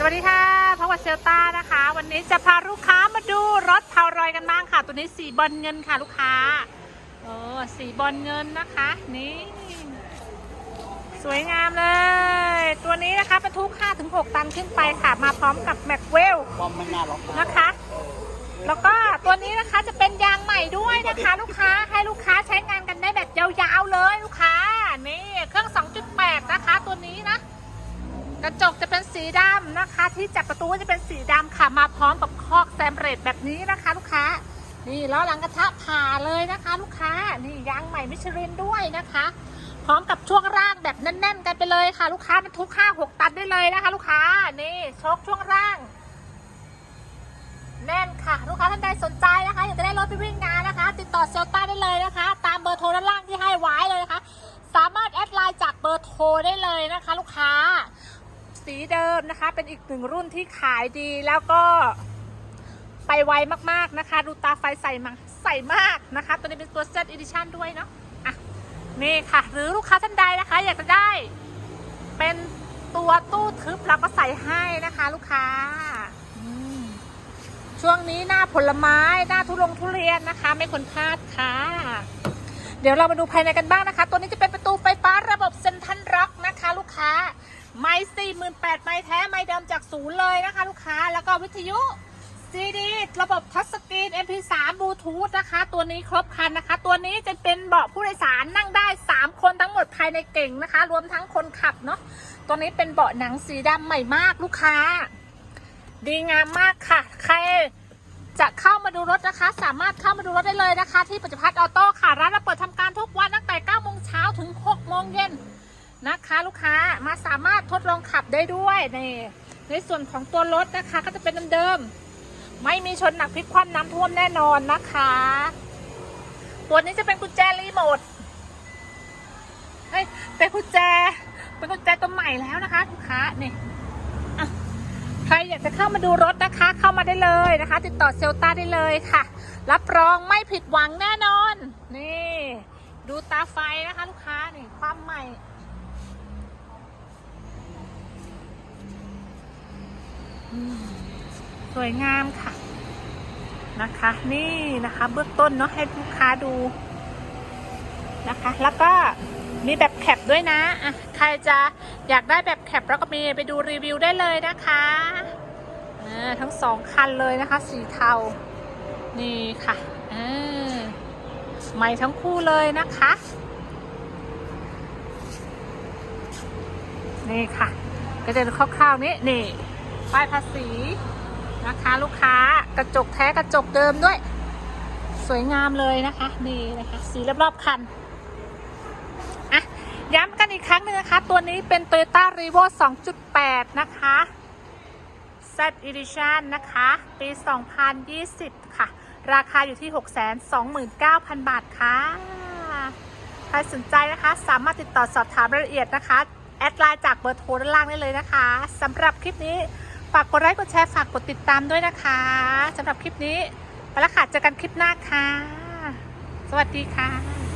สวัสดีค่ะพบกับเชลต้านะคะ วันนี้จะพาลูกค้ามาดูรถเทารอยกันบ้างค่ะ ตัวนี้สีบอลเงินค่ะลูกค้าโอ้สีบอลเงินนะคะ นี่ สวยงามเลย ตัวนี้นะคะบรรทุก5ถึง6ตันขึ้นไปค่ะ มาพร้อมกับแม็กเวลบอมไม่น่าล็อกนะคะ แล้วก็ตัวนี้นะคะจะเป็นยางใหม่ด้วยนะคะ ลูกค้าให้ลูกค้าใช้งาน ที่จับประตูก็จะเป็นสีดำค่ะมาพร้อมกับคอกแซมเบรดแบบนี้นะคะ ลูกค้า นี่ล้อหลังกระทะผ่าเลยนะคะ ลูกค้านี่ยางใหม่มิชลินด้วยนะคะ พร้อมกับช่วงล่างแบบแน่นๆ กันไปเลยค่ะ ลูกค้าบรรทุก5 6ตันได้เลยนะคะ ลูกค้านี่ชคช่วงล่าง แน่นค่ะ ลูกค้าท่านใดสนใจนะคะอยากจะได้รถไปวิ่งงานนะคะ ติดต่อเซลต้าได้เลยนะคะ ตามเบอร์โทรด้านล่างที่ให้ไว้เลยนะคะ สามารถแอดไลน์จากเบอร์โทรได้เลยนะคะ ลูกค้า เดิมนะคะ เป็นอีกหนึ่งรุ่นที่ขายดีแล้วก็ไปไวมากๆนะคะ ดูตาไฟใส่มาใส่มากนะคะ ตัวนี้เป็นตัว Z Edition ด้วยเนาะอะนี่ค่ะ หรือลูกค้าท่านใดนะคะ อยากจะได้ เป็นตัวตู้ทึบเราก็ใส่ให้นะคะ ลูกค้า ช่วงนี้หน้าผลไม้ หน้าทุลงทุเรียนนะคะ ไม่ควรพลาดค่ะ เดี๋ยวเรามาดูภายในกันบ้างนะคะ ตัวนี้จะเป็นประตูไฟฟ้าระบบเซนทัน 18,000ไม้แท้ไม้เดิมจากศูนย์เลยนะคะ ลูกค้าแล้วก็วิทยุซีดีระบบทัชสกรีน MP3 บลูทูธนะคะ ตัวนี้ครบคันนะคะ ตัวนี้จะเป็นเบาะผู้โดยสารนั่งได้ 3 คนทั้งหมดภายในเก่งนะคะ รวมทั้งคนขับเนาะตัวนี้เป็นเบาะหนังสีดำใหม่มากลูกค้า ดีงามมากค่ะ ใครจะเข้ามาดูรถนะคะ สามารถเข้ามาดูรถได้เลยนะคะ ที่ปัจจุบัน์ออโต้ค่ะ ร้านเราเปิดทำการทุกวันตั้งแต่9โม นะคะลูกค้ามาสามารถทดลองขับได้ด้วยนี่ในส่วนของตัวรถนะคะก็จะเป็นเดิมๆไม่มีชนหนักพลิกคว่ำน้ำท่วมแน่นอนนะคะตัวนี้จะเป็นกุญแจรีโมทเฮ้ยเป็นกุญแจ เป็นกุญแจตัวใหม่แล้วนะคะลูกค้านี่ใครอยากจะเข้ามาดูรถนะคะ เข้ามาได้เลยนะคะ ติดต่อเซลต้าได้เลยค่ะ รับรองไม่ผิดหวังแน่นอน นี่ ดูตาไฟนะคะ ลูกค้านี่ความใหม่อืม สวยงามค่ะนะคะ นี่นะคะ เบื้องต้นเนาะให้ลูกค้าดูนะคะ แล้วก็มีแบบแคปด้วยนะอะใครจะอยากได้แบบแคปแล้วก็มีไปดูรีวิวได้เลยนะคะอ่าทั้งสองคันเลยนะคะ สีเทา นี่ค่ะอ่าใหม่ทั้งคู่เลยนะคะ นี่ค่ะ ก็จะคร่าวๆนี้นี่ ป้ายภาษีนะคะลูกค้ากระจกแท้กระจกเดิมด้วย สวยงามเลยนะคะนี่นะคะสีรอบๆคันอะย้ำกันอีกครั้งหนึงนะคะ ตัวนี้เป็น Toyota r e v o 2.8 นะคะ Z Edition นะคะ ปี 2020 ค่ะ ราคาอยู่ที่ 629,000 บาทค่ะ ใครสนใจนะคะ สามารถติดต่อสอบถามรายละเอียดนะคะ แอดไลน์จากเบอร์โทรด้านล่างได้เลยนะคะสำหรับคลิปนี้ ฝากกดไลค์กดแชร์ฝากกดติดตามด้วยนะคะสำหรับคลิปนี้ไปแล้วค่ะเจอกันคลิปหน้าค่ะ สวัสดีค่ะ